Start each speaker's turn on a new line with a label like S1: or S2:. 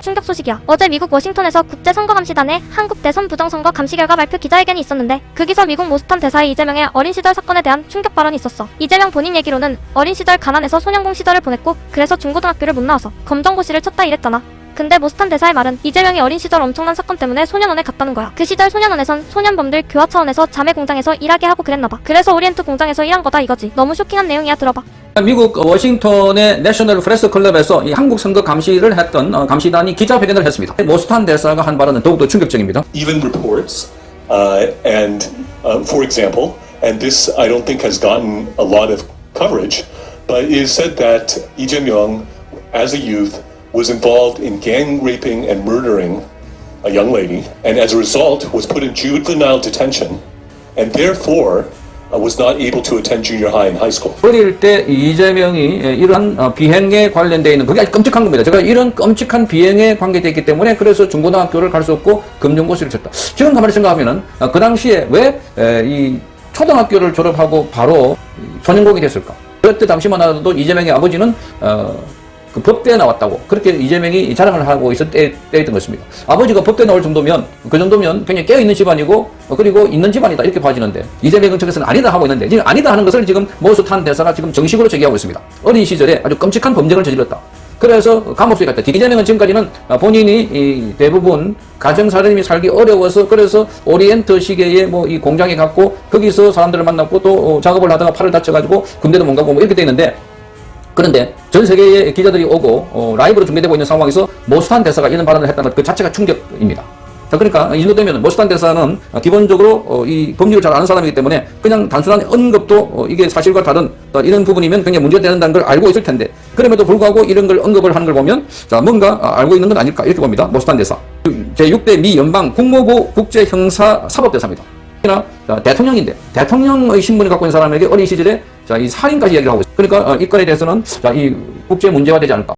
S1: 충격 소식이야. 어제 미국 워싱턴에서 국제 선거 감시단의 한국 대선 부정선거 감시 결과 발표 기자회견이 있었는데 거기서 미국 모스탄 대사의 이재명의 어린 시절 사건에 대한 충격 발언이 있었어. 이재명 본인 얘기로는 어린 시절 가난해서 소년공 시절을 보냈고 그래서 중고등학교를 못 나와서 검정고시를 쳤다 이랬잖아. 근데 모스탄 대사의 말은 이재명이 어린 시절 엄청난 사건 때문에 소년원에 갔다는 거야. 그 시절 소년원에선 소년범들 교화 차원에서 자매 공장에서 일하게 하고 그랬나봐. 그래서 오리엔트 공장에서 일한 거다 이거지. 너무 쇼킹한 내용이야 들어봐.
S2: 미국 워싱턴의 내셔널 프레스 클럽에서 이 한국 선거 감시를 했던 어, 감시단이 기자회견을 했습니다. 모스탄 대사가 한 발언은 더욱더 충격적입니다.
S3: even reports, uh, and uh, for example, and this I don't think has gotten a lot of coverage, but it is said that Lee Jae-myung, as a youth, was involved in gang raping and murdering a young lady, and as a result was put in juvenile detention, and therefore uh, was not able to attend junior high and high school.
S2: 어릴 때 이재명이 예, 이러한 어, 비행에 관련되어 있는 그게 끔찍한 겁니다. 제가 이런 끔찍한 비행에 관계되어 있기 때문에 그래서 중고등학교를 갈 수 없고 금융고시를 쳤다. 지금 가만히 생각하면은 어, 그 당시에 왜 이 초등학교를 졸업하고 바로 소년공이 됐을까? 그때 당시만 하더라도 이재명의 아버지는 어, 그 법대에 나왔다고 그렇게 이재명이 자랑을 하고 있을 때, 때였던 것입니다. 아버지가 법대에 나올 정도면 그 정도면 굉장히 깨어있는 집안이고 어, 그리고 있는 집안이다 이렇게 봐지는데 이재명은 측에서는 아니다 하고 있는데 지금 아니다 하는 것을 지금 모수탄 대사가 지금 정식으로 제기하고 있습니다. 어린 시절에 아주 끔찍한 범죄를 저질렀다. 그래서 감옥수에 갔다. 이재명은 지금까지는 어, 본인이 이 대부분 가정 사람이 살기 어려워서 그래서 오리엔트 시계에 뭐이 공장에 갔고 거기서 사람들을 만났고 또 어, 작업을 하다가 팔을 다쳐가지고 군대도 못 가고 뭐 이렇게 돼 있는데 그런데 전 세계의 기자들이 오고 어, 라이브로 중계되고 있는 상황에서 모스탄 대사가 이런 발언을 했다는 것그 자체가 충격입니다. 자, 그러니까 이 정도 되면 모스탄 대사는 어, 기본적으로 어, 이 법률을 잘 아는 사람이기 때문에 그냥 단순한 언급도 어, 이게 사실과 다른 어, 이런 부분이면 굉장히 문제가 된다는 걸 알고 있을 텐데 그럼에도 불구하고 이런 걸 언급을 하는 걸 보면 자 뭔가 아, 알고 있는 건 아닐까 이렇게 봅니다. 모스탄 대사 제6대 미 연방 국무부 국제형사 사법대사입니다. 나 대통령인데 대통령의 신분을 갖고 있는 사람에게 어린 시절에 자, 이 살인까지 얘기를 하고 있어요. 그러니까 어, 이 건에 대해서는 자, 이 국제 문제가 되지 않을까.